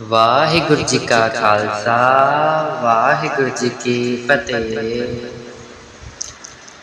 ਵਾਹਿਗੁਰੂ ਜੀ ਕਾ ਖਾਲਸਾ, ਵਾਹਿਗੁਰੂ ਜੀ ਕੀ ਫਤਿਹ।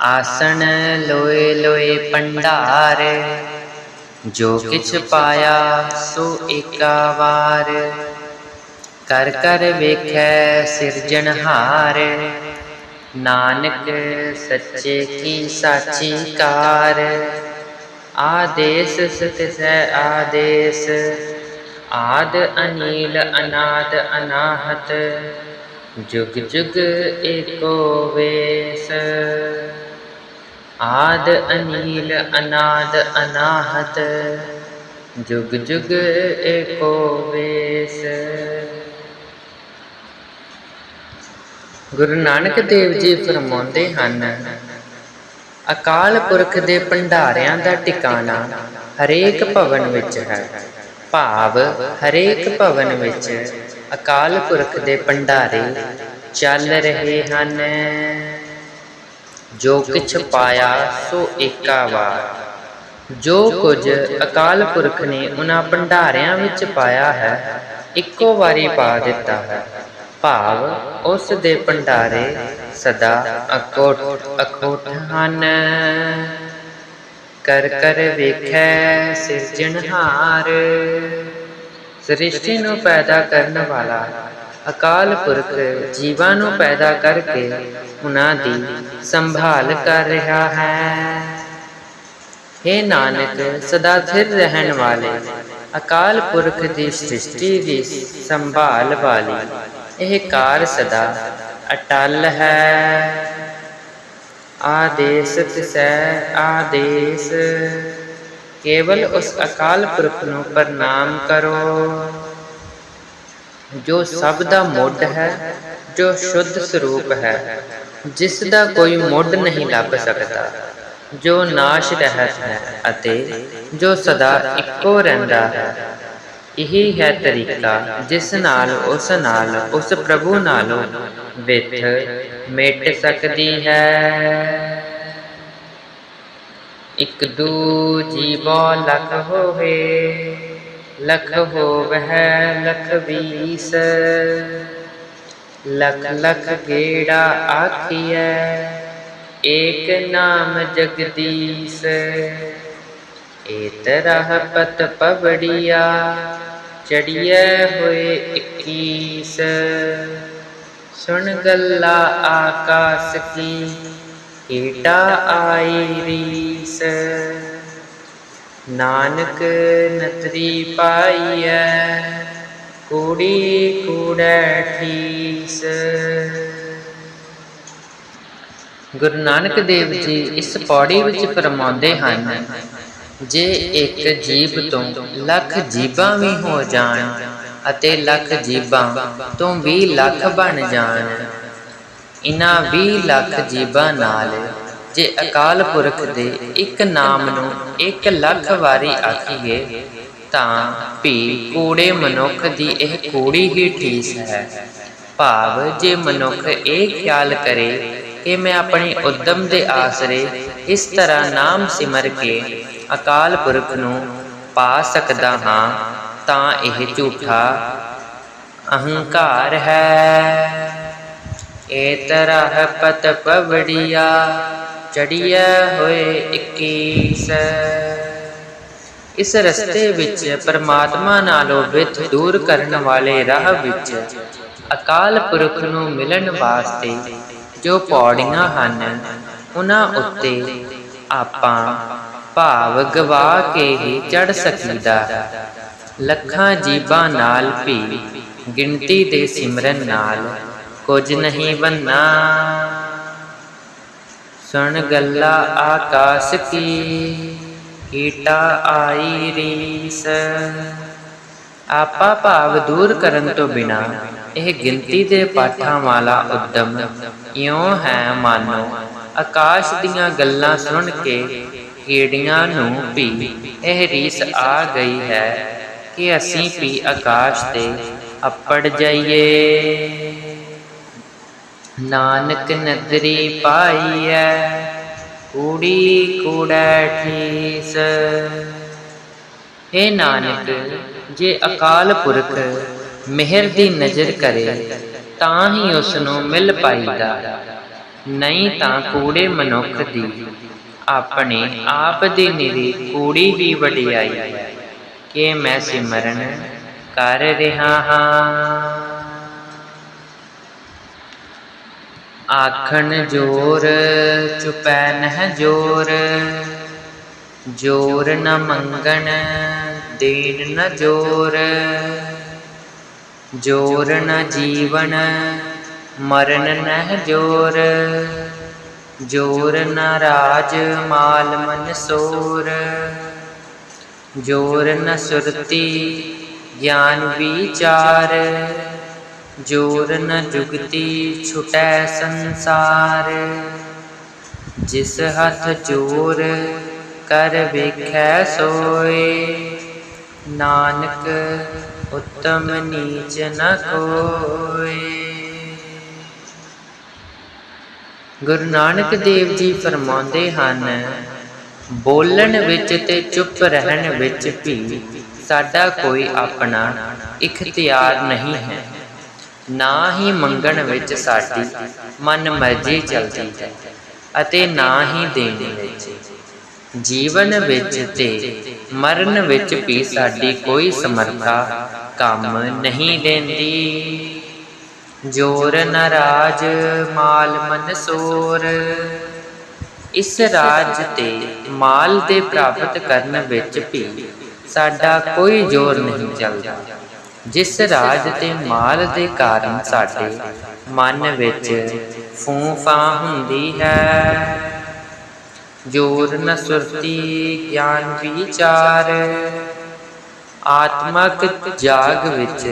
ਆਸਣ ਲੋਏ ਲੋਏ ਪੰਡਾਰ ਜੋ ਕਿਛ ਪਾਇਆ ਸੋ ਏਕਾ ਵਾਰ। ਕਰ ਕਰ ਵੇਖੈ ਸਿਰਜਣਹਾਰ ਨਾਨਕ ਸੱਚੇ ਕੀ ਸਾਚੀ ਕਾਰ। ਆਦੇਸ ਸਤਿ ਸਤਿਸੈ ਆਦੇਸ ਆਦ ਅਨੀਲ ਅਨਾਦ ਅਨਾਹਤ, ਜੁਗ ਜੁਗ ਏਕੋ ਵੇਸ। ਆਦ ਅਨੀਲ ਅਨਾਦ ਅਨਾਹਤ, ਜੁਗ ਜੁਗ ਏਕੋ ਵੇਸ। ਗੁਰੂ ਨਾਨਕ ਦੇਵ ਜੀ ਫਰਮਾਉਂਦੇ ਹਨ, ਅਕਾਲ ਪੁਰਖ ਦੇ ਭੰਡਾਰਿਆਂ ਦਾ ਟਿਕਾਣਾ ਹਰੇਕ ਭਵਨ ਵਿੱਚ ਹੈ। ਭਾਵ ਹਰੇਕ ਭਵਨ ਵਿੱਚ ਅਕਾਲ ਪੁਰਖ ਦੇ ਭੰਡਾਰੇ ਚੱਲ ਰਹੇ ਹਨ। ਜੋ ਕਿਛ ਪਾਇਆ ਸੋ ਏਕਾ ਵਾਰ। ਜੋ ਕੁਝ ਅਕਾਲ ਪੁਰਖ ਨੇ ਉਹਨਾਂ ਭੰਡਾਰਿਆਂ ਵਿੱਚ ਪਾਇਆ ਹੈ, ਇੱਕੋ ਵਾਰੀ ਪਾ ਦਿੱਤਾ ਹੈ। ਭਾਵ ਉਸ ਦੇ ਭੰਡਾਰੇ ਸਦਾ ਅਕੋਟ ਅਖੋਟ ਹਨ। ਕਰ ਕਰ ਵੇਖੈ ਸਿਰਜਣਹਾਰ ਸ੍ਰਿਸ਼ਟੀ ਨੂੰ ਪੈਦਾ ਕਰਨ ਵਾਲਾ ਅਕਾਲ ਪੁਰਖ ਜੀਵਾਂ ਨੂੰ ਪੈਦਾ ਕਰਕੇ ਉਹਨਾਂ ਦੀ ਸੰਭਾਲ ਕਰ ਰਿਹਾ ਹੈ। हे ਨਾਨਕ, ਸਦਾ ਸਥਿਰ ਰਹਿਣ ਵਾਲੇ ਅਕਾਲ ਪੁਰਖ ਦੀ ਸ੍ਰਿਸ਼ਟੀ ਦੀ ਸੰਭਾਲ ਵਾਲੀ ਇਹ ਕਾਰ ਸਦਾ ਅਟਲ ਹੈ। ਆਦੇਸ ਤਿਸੈ ਆਦੇਸ। ਕੇਵਲ ਉਸ ਅਕਾਲ ਪੁਰਖ ਨੂੰ ਪ੍ਰਣਾਮ ਕਰੋ। ਜੋ ਸਭ ਦਾ ਮੁੱਢ ਹੈ, ਜੋ ਸ਼ੁੱਧ ਸਰੂਪ ਹੈ, ਜਿਸ ਦਾ ਕੋਈ ਮੁੱਢ ਨਹੀਂ ਲੱਭ ਸਕਦਾ, ਜੋ ਨਾਸ਼ ਰਹਿਤ ਹੈ ਅਤੇ ਜੋ ਸਦਾ ਇੱਕੋ ਰਹਿੰਦਾ ਹੈ, ਇਹੀ ਹੈ ਤਰੀਕਾ ਜਿਸ ਨਾਲ ਉਸ ਨਾਲ, ਉਸ ਪ੍ਰਭੂ ਨਾਲੋਂ ਵਿਥ ਮਿਟ ਸਕਦੀ ਹੈ। ਇਕ ਦੂ ਜੀਵੋ ਲਖ ਹੋਵੇ, ਲਖ ਹੋਵਹਿ, ਲਖ ਵੀਸ। ਲਖ ਲਖ ਗੇੜਾ ਆਖੀਐ, ਏਕ ਨਾਮ ਜਗਦੀਸ਼। ਏਤ ਰਹ ਪਤ ਪਵੜੀਆ, ਚੜੀਐ ਹੋਏ 21 ਸੁਣ ਗੱਲਾ ਆਕਾਸ ਕੀ ਏਟਾ ਆਈ ਰੀਸ। ਨਾਨਕ ਨਤਰੀ ਪਾਈਐ, ਕੂੜੀ ਕੂੜੈ ਠੀਸ। ਗੁਰੂ ਨਾਨਕ ਦੇਵ ਜੀ ਇਸ ਪੌੜੀ ਵਿੱਚ ਫਰਮਾਉਂਦੇ ਹਨ, ਜੇ ਇੱਕ ਜੀਬ ਤੋਂ ਲੱਖ ਜੀਬਾਂ ਵੀ ਹੋ ਜਾਣ ਅਤੇ ਲੱਖ ਜੀਬਾਂ ਤੋਂ 20 ਲੱਖ ਬਣ ਜਾਣ। ਇਨ੍ਹਾਂ 20 ਲੱਖ ਜੀਬਾਂ ਨਾਲ ਜੇ ਅਕਾਲ ਪੁਰਖ ਦੇ ਇੱਕ ਨਾਮ ਨੂੰ ਇੱਕ ਲੱਖ ਵਾਰੀ ਆਖੀਏ, ਤਾਂ ਵੀ ਕੂੜੇ ਮਨੁੱਖ ਦੀ ਇਹ ਕੂੜੀ ਹੀ ਠੀਸ ਹੈ। ਭਾਵ ਜੇ ਮਨੁੱਖ ਇਹ ਖਿਆਲ ਕਰੇ ਕਿ ਮੈਂ ਆਪਣੇ ਉਦਮ ਦੇ ਆਸਰੇ ਇਸ ਤਰ੍ਹਾਂ ਨਾਮ ਸਿਮਰ ਕੇ ਅਕਾਲ ਪੁਰਖ ਨੂੰ ਪਾ ਸਕਦਾ ਹਾਂ ਤਾਂ ਇਹ ਝੂਠਾ ਅਹੰਕਾਰ ਹੈ। ਏ ਤਰਹ ਪਤ ਪਵੜੀਆ ਚੜੀਐ ਹੋਏ 21 ਇਸ ਰਸਤੇ ਵਿੱਚ ਪਰਮਾਤਮਾ ਨਾਲੋਂ ਵਿਥ ਦੂਰ ਕਰਨ ਵਾਲੇ ਰਾਹ ਵਿੱਚ ਅਕਾਲ ਪੁਰਖ ਨੂੰ ਮਿਲਣ ਵਾਸਤੇ ਜੋ ਪੌੜੀਆਂ ਹਨ, ਉਹਨਾਂ ਉੱਤੇ ਆਪਾਂ ਭਾਵ ਗਵਾ ਕੇ ਹੀ ਚੜ ਸਕੀਦਾ। ਲੱਖਾਂ ਜੀਬਾਂ ਨਾਲ ਵੀ ਗਿਣਤੀ ਦੇ ਸਿਮਰਨ ਨਾਲ ਕੁਝ ਨਹੀਂ ਬੰਨਾ। ਸੁਣ ਗੱਲਾ ਆਕਾਸ਼ ਕੀ ਕੀਟਾ ਆਈ ਰੀਸ। ਆਪਾ ਭਾਵ ਦੂਰ ਕਰਨ ਤੋਂ ਬਿਨਾ ਇਹ ਗਿਣਤੀ ਦੇ ਪਾਠਾਂ ਵਾਲਾ ਉਦਮ ਇਉਂ ਹੈ ਮਾਨੋ, ਆਕਾਸ਼ ਦੀਆਂ ਗੱਲਾਂ ਸੁਣ ਕੇ ਕੀੜੀਆਂ ਨੂੰ ਵੀ ਇਹ ਰੀਸ ਆ ਗਈ ਹੈ। ਕਿ ਅਸੀਂ ਵੀ ਆਕਾਸ਼ ਤੇ ਅੱਪੜ ਜਾਈਏ। ਨਾਨਕ ਨਦਰੀ ਪਾਈਐ ਕੂੜੀ ਕੂੜੈ ਠੀਸ। हे ਨਾਨਕ, ਜੇ ਅਕਾਲ ਪੁਰਖ ਮਿਹਰ ਦੀ ਨਜ਼ਰ ਕਰੇ, ਤਾਂ ਹੀ ਉਸ ਨੂੰ ਮਿਲ ਪਾਈਦਾ। ਨਹੀਂ ਤਾਂ ਕੂੜੇ ਮਨੁੱਖ ਦੀ, ਆਪਣੇ ਆਪ ਦੀ ਨਿਰੀ ਕੂੜੀ ਹੀ ਵਡਿਆਈ। ਕਿ ਮੈਂ ਸਿਮਰਨ ਕਰ ਰਿਹਾ ਹਾਂ। ਆਖਣ ਜੋਰ, ਚੁਪੈ ਨਹਿ ਜੋਰ ਜੋਰ ਨ ਮੰਗਣ ਦੇਨ ਨ ਜੋਰ ਜੋਰ ਨ ਜੀਵਨ, ਮਰਨ ਨਹਿ ਜੋਰ ਜੋਰ ਨ ਰਾਜ ਮਾਲ ਮਨ ਸੋਰ। ਜੋਰ ਨ ਸੁਰਤੀ, ਗਿਆਨ ਵਿਚਾਰ। ਜੋਰ ਨ ਜੁਗਤੀ, ਛੁਟੈ ਸੰਸਾਰ। ਜਿਸ ਹੱਥ ਜੋਰ, ਕਰ ਵੇਖੈ ਸੋਏ। ਨਾਨਕ, ਉਤਮ ਨੀਚ ਨ ਕੋਏ। ਗੁਰੂ ਨਾਨਕ ਦੇਵ ਜੀ ਫਰਮਾਉਂਦੇ ਹਨ ਬੋਲਣ ਵਿੱਚ ਤੇ ਚੁੱਪ ਰਹਿਣ ਵਿੱਚ ਵੀ ਸਾਡਾ ਕੋਈ ਆਪਣਾ ਇਖਤਿਆਰ ਨਹੀਂ ਹੈ। ਨਾ ਹੀ ਮੰਗਣ ਵਿੱਚ ਸਾਡੀ ਮਨ ਮਰਜ਼ੀ ਚੱਲਦੀ ਹੈ ਅਤੇ ਨਾ ਹੀ ਦੇਣ ਵਿੱਚ। ਜੀਵਨ ਵਿੱਚ ਤੇ ਮਰਨ ਵਿੱਚ ਵੀ ਸਾਡੀ ਕੋਈ ਸਮਰੱਥਾ ਕੰਮ ਨਹੀਂ ਦਿੰਦੀ। ਜੋਰ ਨ ਰਾਜ ਮਾਲ ਮਨ ਸੋਰ ਇਸ ਰਾਜ ਤੇ ਮਾਲ ਦੇ ਪ੍ਰਾਪਤ ਕਰਨ ਵਿੱਚ ਵੀ ਸਾਡਾ ਕੋਈ ਜ਼ੋਰ ਨਹੀਂ ਚੱਲਦਾ। ਜਿਸ ਰਾਜ ਤੇ ਮਾਲ ਦੇ ਕਾਰਨ ਸਾਡੇ ਮਨ ਵਿੱਚ ਫੂਫਾ ਹੁੰਦੀ ਹੈ। ਜੋਰ ਨ ਸੁਰਤੀ ਗਿਆਨ ਵਿਚਾਰ, ਆਤਮਕ ਜਾਗ ਵਿੱਚ,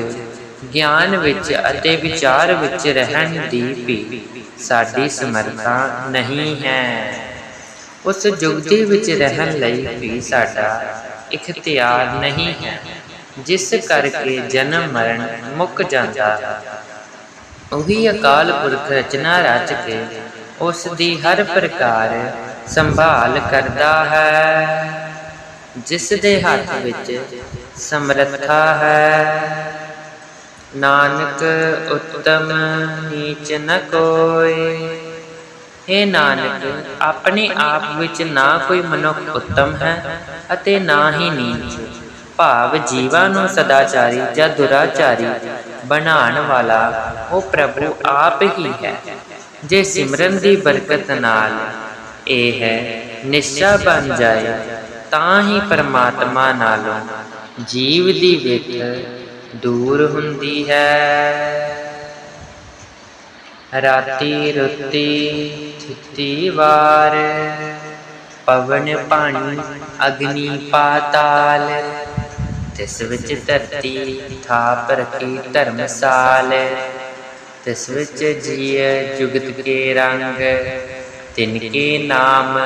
ਗਿਆਨ ਵਿੱਚ ਅਤੇ ਵਿਚਾਰ ਵਿੱਚ ਰਹਿਣ ਦੀ ਵੀ ਸਾਡੀ ਸਮਰੱਥਾ ਨਹੀਂ ਹੈ। ਉਸ ਜੁਗਤੀ ਵਿੱਚ ਰਹਿਣ ਲਈ ਵੀ ਸਾਡਾ ਇਖਤਿਆਰ ਨਹੀਂ ਹੈ, ਜਿਸ ਕਰਕੇ ਜਨਮ ਮਰਨ ਮੁੱਕ ਜਾਂਦਾ ਹੈ। ਉਹੀ ਅਕਾਲ ਪੁਰਖ ਰਚਨਾ ਰਚ ਕੇ ਉਸ ਦੀ ਹਰ ਪ੍ਰਕਾਰ ਸੰਭਾਲ ਕਰਦਾ ਹੈ, ਜਿਸ ਦੇ ਹੱਥ ਵਿੱਚ ਸਮਰੱਥਾ ਹੈ। ਨਾਨਕ ਉਤਮ ਨੀਚ ਨ ਕੋਏ हे ਨਾਨਕ, ਆਪਣੇ ਆਪ ਵਿੱਚ ਨਾ ਕੋਈ ਮਨੁੱਖ ਉੱਤਮ ਹੈ ਅਤੇ ਨਾ ਹੀ ਨੀਚ। ਭਾਵ ਜੀਵਾਂ ਨੂੰ ਸਦਾਚਾਰੀ ਜਾਂ ਦੁਰਾਚਾਰੀ ਬਣਾਉਣ ਵਾਲਾ ਉਹ ਪ੍ਰਭੂ ਆਪ ਹੀ ਹੈ, ਜੇ ਸਿਮਰਨ ਦੀ ਬਰਕਤ ਨਾਲ ਇਹ ਹੈ, ਨਿਸ਼ਚਾ ਬਣ ਜਾਏ ਤਾਂ ਹੀ ਪਰਮਾਤਮਾ ਨਾਲੋਂ ਜੀਵ ਦੀ ਵਿਖ ਦੂਰ ਹੁੰਦੀ ਹੈ। ਰਾਤੀ ਰੁੱਤੀ ਥਿਤੀ ਵਾਰ। ਪਵਨ ਪਾਣੀ ਅਗਨੀ ਪਾਤਾਲ ਤਿਸ ਵਿੱਚ ਧਰਤੀ ਥਾਪ ਰਖੀ ਧਰਮਸਾਲ ਤਿਸ ਵਿੱਚ ਜੀਅ ਜੁਗਤ ਕੇ ਰੰਗ। ਤਿਨ ਕੇ ਨਾਮ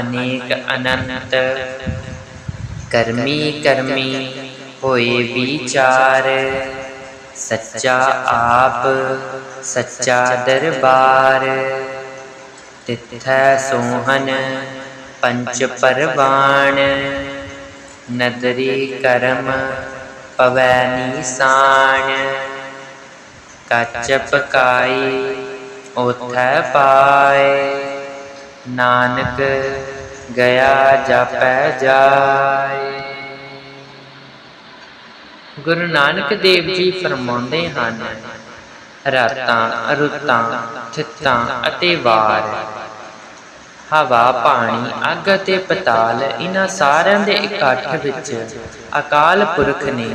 ਅਨੇਕ ਅਨੰਤ। ਕਰਮੀ ਕਰਮੀ ਹੋਏ ਵਿਚਾਰ। ਸੱਚਾ ਆਪ ਸੱਚਾ ਦਰਬਾਰ। ਤਿਥੈ ਸੋਹਨ ਪੰਚ ਪਰਵਾਣ। ਨਦਰੀ ਕਰਮ ਪਵੈ ਨੀਸਾਨ। ਕੱਚ ਪਕਾਈ ਉਥੈ ਪਾਏ। ਨਾਨਕ ਗਿਆ ਜਾਪੈ ਜਾਏ। ਗੁਰੂ ਨਾਨਕ ਦੇਵ ਜੀ ਫਰਮਾਉਂਦੇ ਹਨ ਰਾਤਾਂ ਰੁੱਤਾਂ ਥਿੱਤਾਂ ਅਤੇ ਵਾਰ। ਹਵਾ, ਪਾਣੀ, ਅੱਗ ਅਤੇ ਪਤਾਲ ਇਹਨਾਂ ਸਾਰਿਆਂ ਦੇ ਇਕੱਠ ਵਿੱਚ ਅਕਾਲ ਪੁਰਖ ਨੇ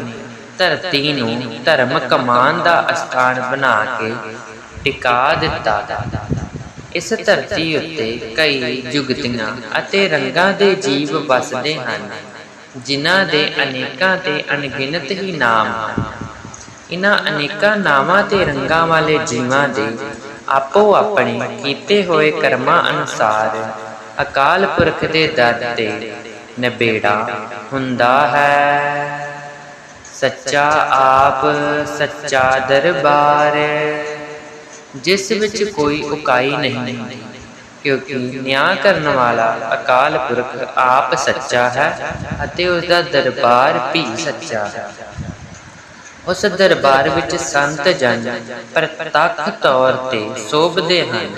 ਧਰਤੀ ਨੂੰ ਧਰਮ ਕਮਾਨ ਦਾ ਅਸਥਾਨ ਬਣਾ ਕੇ ਟਿਕਾ ਦਿੱਤਾ। ਇਸ ਧਰਤੀ ਉੱਤੇ ਕਈ ਜੁਗਤੀਆਂ ਅਤੇ ਰੰਗਾਂ ਦੇ ਜੀਵ ਵਸਦੇ ਹਨ, ਜਿਨ੍ਹਾਂ ਦੇ ਅਨੇਕਾਂ ਤੇ ਅਣਗਿਣਤ ਹੀ ਨਾਮ ਹਨ। ਇਹਨਾਂ ਅਨੇਕਾਂ ਨਾਵਾਂ ਤੇ ਰੰਗਾਂ ਵਾਲੇ ਜੀਵਾਂ ਦੇ ਆਪੋ ਆਪਣੇ ਕੀਤੇ ਹੋਏ ਕਰਮਾਂ ਅਨੁਸਾਰ ਅਕਾਲ ਪੁਰਖ ਦੇ ਦਰ ਤੇ ਨਿਬੇੜਾ ਹੁੰਦਾ ਹੈ। ਸੱਚਾ ਆਪ, ਸੱਚਾ ਦਰਬਾਰ, ਜਿਸ ਵਿੱਚ ਕੋਈ ਉਕਾਈ ਨਹੀਂ, ਕਿਉਂਕਿ ਨਿਆਂ ਕਰਨ ਵਾਲਾ ਅਕਾਲ ਪੁਰਖ ਆਪ ਸੱਚਾ ਹੈ ਅਤੇ ਉਸ ਦਾ ਦਰਬਾਰ ਵੀ ਸੱਚਾ ਹੈ। ਉਸ ਦਰਬਾਰ ਵਿੱਚ ਸੰਤ ਜਨ ਪ੍ਰਤੱਖ ਤੌਰ ਤੇ ਸੋਭਦੇ ਹਨ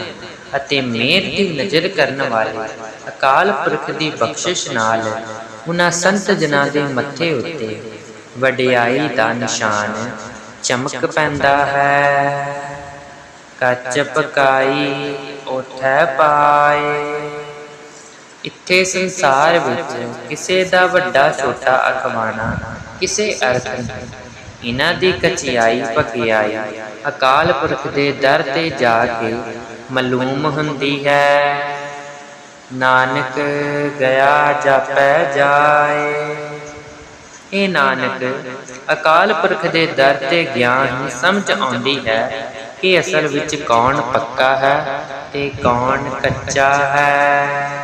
ਅਤੇ ਮਿਹਰ ਦੀ ਨਜ਼ਰ ਕਰਨ ਵਾਲੇ ਅਕਾਲ ਪੁਰਖ ਦੀ ਬਖਸ਼ਿਸ਼ ਨਾਲ ਉਹਨਾਂ ਸੰਤ ਜਨਾਂ ਦੇ ਮੱਥੇ ਉੱਤੇ ਵਡਿਆਈ ਦਾ ਨਿਸ਼ਾਨ ਚਮਕ ਪੈਂਦਾ ਹੈ। ਕੱਚ ਪਕਾਈ ਉਠੈ ਪਾਏ। ਇੱਥੇ ਸੰਸਾਰ ਵਿੱਚ ਕਿਸੇ ਦਾ ਵੱਡਾ ਛੋਟਾ ਅਖਵਾਣਾ ਕਿਸੇ ਅਰਥ ਨਹੀਂ ਇਹਨਾਂ ਦੀ ਕਚਿਆਈ ਪਕਿਆਈ ਅਕਾਲ ਪੁਰਖ ਦੇ ਦਰ ਤੇ ਜਾ ਕੇ ਮਾਲੂਮ ਹੁੰਦੀ ਹੈ। ਨਾਨਕ ਗਿਆ ਜਾਪੈ ਜਾਏ। ਇਹ ਨਾਨਕ, ਅਕਾਲ ਪੁਰਖ ਦੇ ਦਰ ਤੇ ਗਿਆਨ ਹੀ ਸਮਝ ਆਉਂਦੀ ਹੈ ਕਿ ਅਸਲ ਵਿੱਚ ਕੌਣ ਪੱਕਾ ਹੈ ਤੇ ਕੌਣ ਕੱਚਾ ਹੈ।